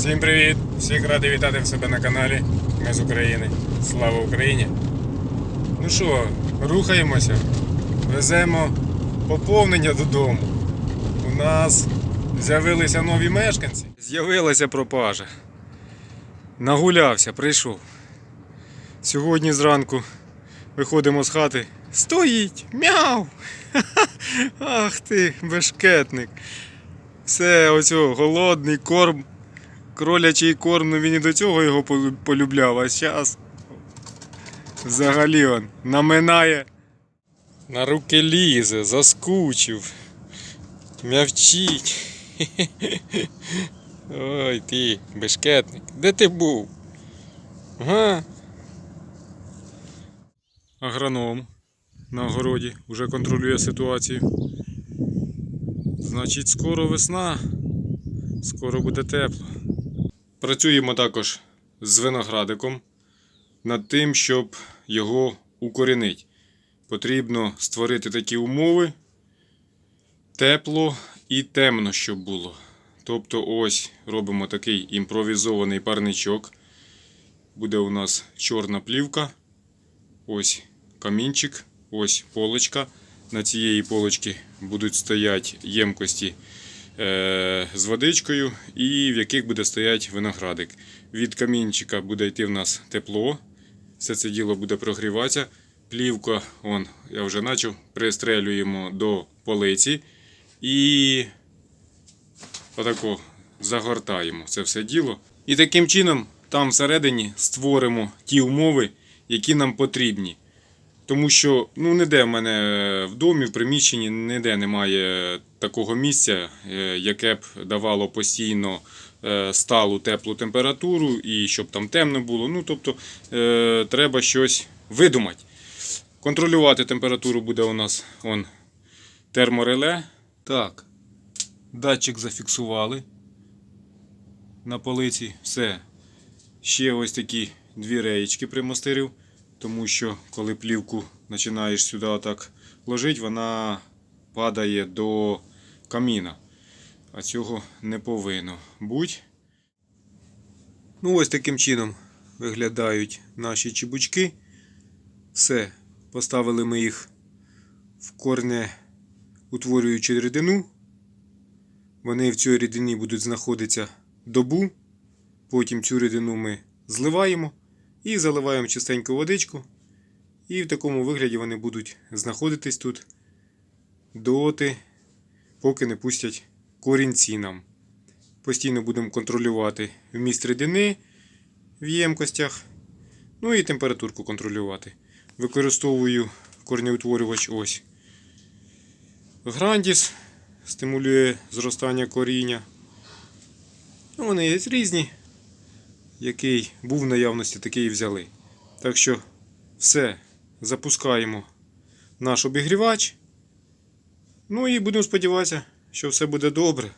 Всім привіт! Всіх радий вітати в себе на каналі. Ми з України. Слава Україні! Ну що, рухаємося, веземо поповнення додому. У нас з'явилися нові мешканці. З'явилася пропажа. Нагулявся, прийшов. Сьогодні зранку виходимо з хати. Стоїть! Мяу! Ах ти, бешкетник! Все, оцього, голодний корм, кролячий корм, ну він і до цього його полюбляв, а зараз взагалі он наминає. На руки лізе, заскучив. М'явчить. Ой ти, бешкетник, де ти був? Ага. Агроном на огороді вже контролює ситуацію. Значить, скоро весна, скоро буде тепло. Працюємо також з виноградиком над тим, щоб його укорінити. Потрібно створити такі умови, тепло і темно, щоб було. Тобто, ось робимо такий імпровізований парничок. Буде у нас чорна плівка, ось камінчик, ось полочка. На цієї полочці будуть стояти ємкості з водичкою, і в яких буде стояти виноградик. Від камінчика буде йти в нас тепло. Все це діло буде прогріватися. Плівка, он, я вже почав, пристрелюємо до полиці і отако загортаємо це все діло. І таким чином там всередині створимо ті умови, які нам потрібні. Тому що ну, ніде в мене в домі, в приміщенні, ніде немає такого місця, е, яке б давало постійно е, сталу теплу температуру і щоб там темно було. Ну, тобто е, треба щось видумати. Контролювати температуру буде у нас он, термореле. Так, датчик зафіксували на полиці. Все. Ще ось такі дві реєчки примостирив. Тому що коли плівку починаєш сюди отак ложити, вона падає до каміна. А цього не повинно бути. Ну, ось таким чином виглядають наші чебучки. Все, поставили ми їх в корне утворюючи рідину. Вони в цій рідині будуть знаходитися добу. Потім цю рідину ми зливаємо. І заливаємо чистеньку водичку. І в такому вигляді вони будуть знаходитись тут доти, поки не пустять корінці нам. Постійно будемо контролювати вміст рідини в ємкостях. Ну і температурку контролювати. Використовую корнеутворювач ось. Грандіс стимулює зростання коріння. Ну, вони є різні який був в наявності, такий і взяли. Так що все, запускаємо наш обігрівач. Ну і будемо сподіватися, що все буде добре.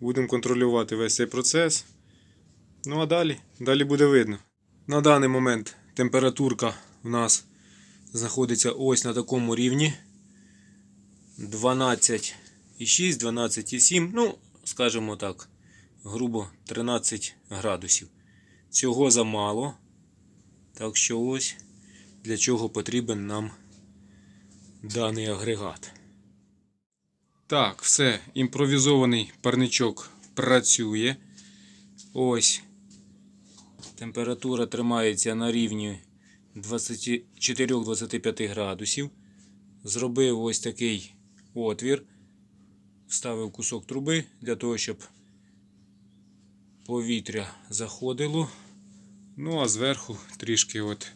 Будемо контролювати весь цей процес. Ну а далі, далі буде видно. На даний момент температурка в нас знаходиться ось на такому рівні. 12,6, 12,7, ну, скажімо так, грубо 13 градусів. Цього замало. Так що ось для чого потрібен нам даний агрегат. Так, все, імпровізований парничок працює. Ось. Температура тримається на рівні 24-25 градусів. Зробив ось такий отвір. Вставив кусок труби для того, щоб повітря заходило. Ну, а зверху трішки от,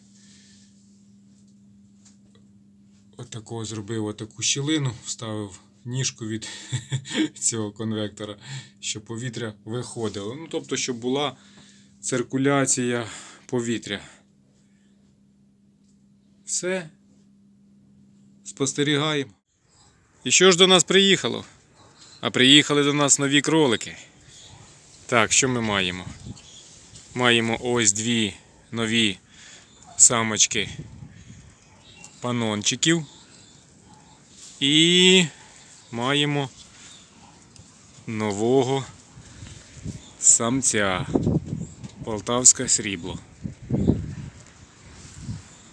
от такого зробив отаку щілину, вставив ніжку від цього конвектора, щоб повітря виходило. Ну, тобто, щоб була циркуляція повітря. Все. Спостерігаємо. І що ж до нас приїхало? А приїхали до нас нові кролики. Так, що ми маємо? Маємо ось дві нові самочки панончиків. І маємо нового самця. Полтавське срібло.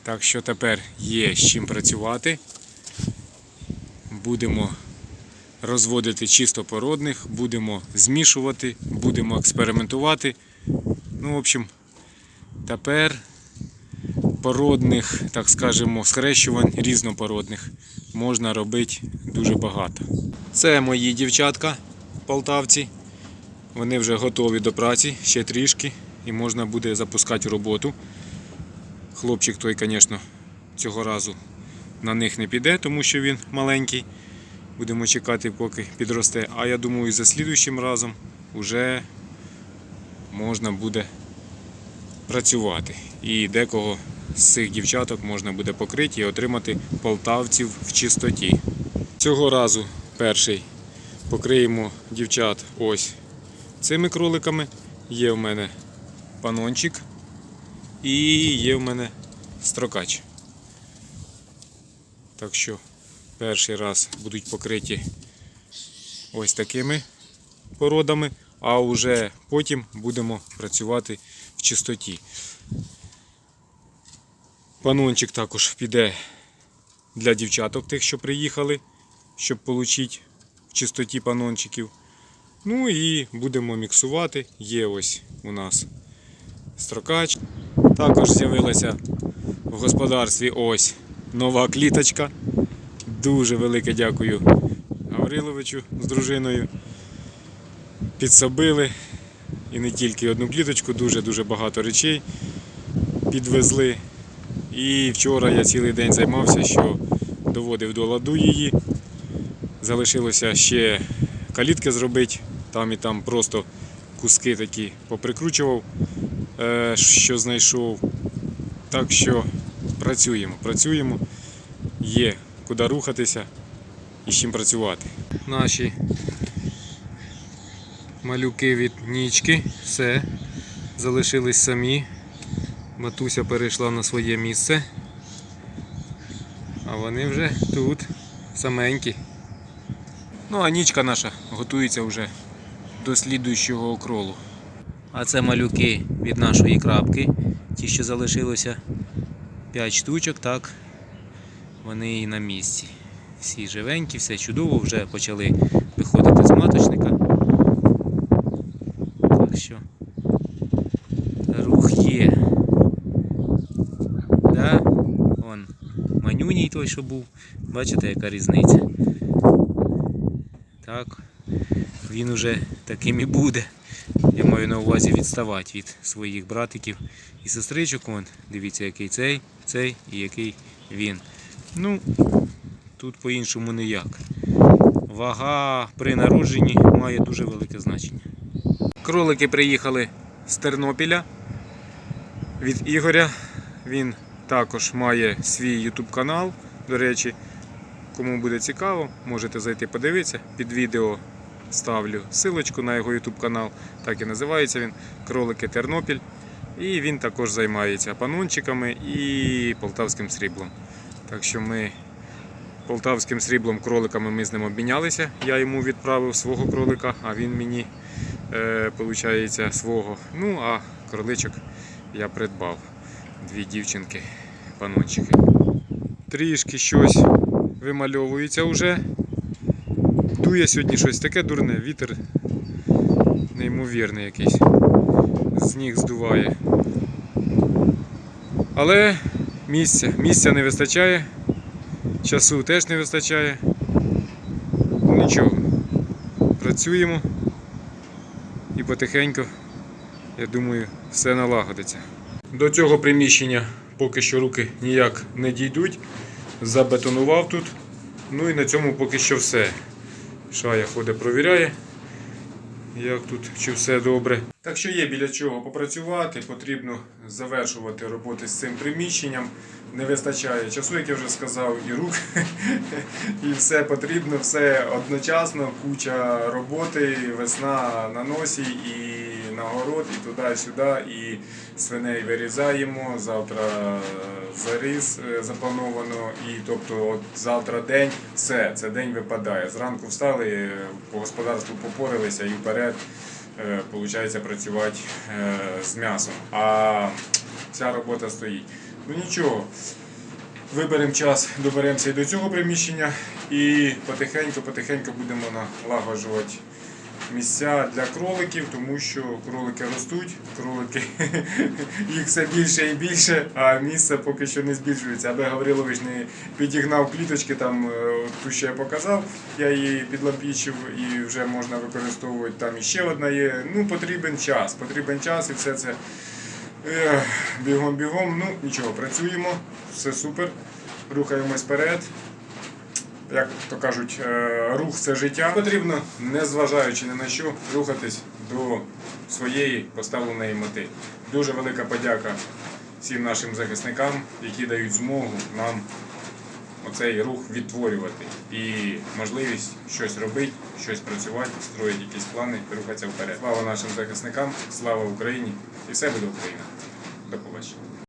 Так що тепер є з чим працювати. Будемо розводити чисто породних, будемо змішувати, будемо експериментувати. Ну, в общем, тепер породних, так скажемо, схрещувань різнопородних можна робити дуже багато. Це мої дівчатка полтавці. Вони вже готові до праці, ще трішки, і можна буде запускати роботу. Хлопчик той, звісно, цього разу на них не піде, тому що він маленький. Будемо чекати, поки підросте. А я думаю, за слідуючим разом вже можна буде працювати. І декого з цих дівчаток можна буде покрити і отримати полтавців в чистоті. Цього разу перший покриємо дівчат ось цими кроликами. Є в мене панончик і є в мене строкач. Так що перший раз будуть покриті ось такими породами, а вже потім будемо працювати в чистоті. Панончик також піде для дівчаток, тих, що приїхали, щоб отримати в чистоті панончиків. Ну і будемо міксувати. Є ось у нас строкач. Також з'явилася в господарстві ось нова кліточка. Дуже велике дякую Гавриловичу з дружиною. Підсобили і не тільки одну кліточку, дуже-дуже багато речей підвезли. І вчора я цілий день займався, що доводив до ладу її. Залишилося ще калітки зробити, там і там просто куски такі поприкручував, е, що знайшов. Так що працюємо, працюємо, є куди рухатися і з чим працювати. Наші малюки від нічки, все, залишились самі. Матуся перейшла на своє місце. А вони вже тут саменькі. Ну, а нічка наша готується вже до слідуючого окролу. А це малюки від нашої крапки. Ті, що залишилося 5 штучок, так. Вони і на місці. Всі живенькі, все чудово, вже почали виходити з маточника. Так що рух є. Да? Вон манюній той, що був. Бачите, яка різниця. Так, він уже таким і буде. Я маю на увазі відставати від своїх братиків і сестричок. Вон, дивіться, який цей, цей і який він. Ну, тут по-іншому ніяк. Вага при народженні має дуже велике значення. Кролики приїхали з Тернопіля від Ігоря. Він також має свій YouTube канал. До речі, кому буде цікаво, можете зайти подивитися. Під відео ставлю силочку на його YouTube канал. Так і називається він Кролики Тернопіль. І він також займається панончиками і полтавським сріблом. Так що ми полтавським сріблом кроликами ми з ним обмінялися. Я йому відправив свого кролика, а він мені е, свого. Ну а кроличок я придбав. Дві дівчинки, панончики. Трішки щось вимальовується вже. Дує сьогодні щось таке дурне, вітер неймовірний якийсь. З ніг здуває. Але місця, місця не вистачає, часу теж не вистачає. Нічого. Працюємо і потихеньку, я думаю, все налагодиться. До цього приміщення поки що руки ніяк не дійдуть. Забетонував тут. Ну і на цьому поки що все. Шая ходить, провіряє, як тут, чи все добре. Так що є біля чого попрацювати, потрібно завершувати роботи з цим приміщенням. Не вистачає часу, як я вже сказав, і рук. І все потрібно, все одночасно, куча роботи, весна на носі, і на город, і туди-сюди, і свиней вирізаємо. Завтра заріз е, заплановано, і тобто от завтра день, все, це день випадає. Зранку встали, е, по господарству попорилися і вперед виходить працювати е, з м'ясом. А ця робота стоїть. Ну нічого. Виберемо час, доберемося і до цього приміщення і потихеньку-потихеньку будемо налагоджувати місця для кроликів, тому що кролики ростуть, кролики їх все більше і більше, а місце поки що не збільшується. Аби Гаврилович не підігнав кліточки, там е, ту, що я показав, я її підлампічив і вже можна використовувати. Там іще одна є. Ну, потрібен час, потрібен час і все це. Бігом-бігом, ну нічого, працюємо, все супер, рухаємось вперед. Як то кажуть, е, рух це життя. Потрібно, незважаючи ні на що, рухатись до своєї поставленої мети. Дуже велика подяка всім нашим захисникам, які дають змогу нам оцей рух відтворювати і можливість щось робити, щось працювати, строїти якісь плани, рухатися вперед. Слава нашим захисникам, слава Україні і все буде Україна. До побачення.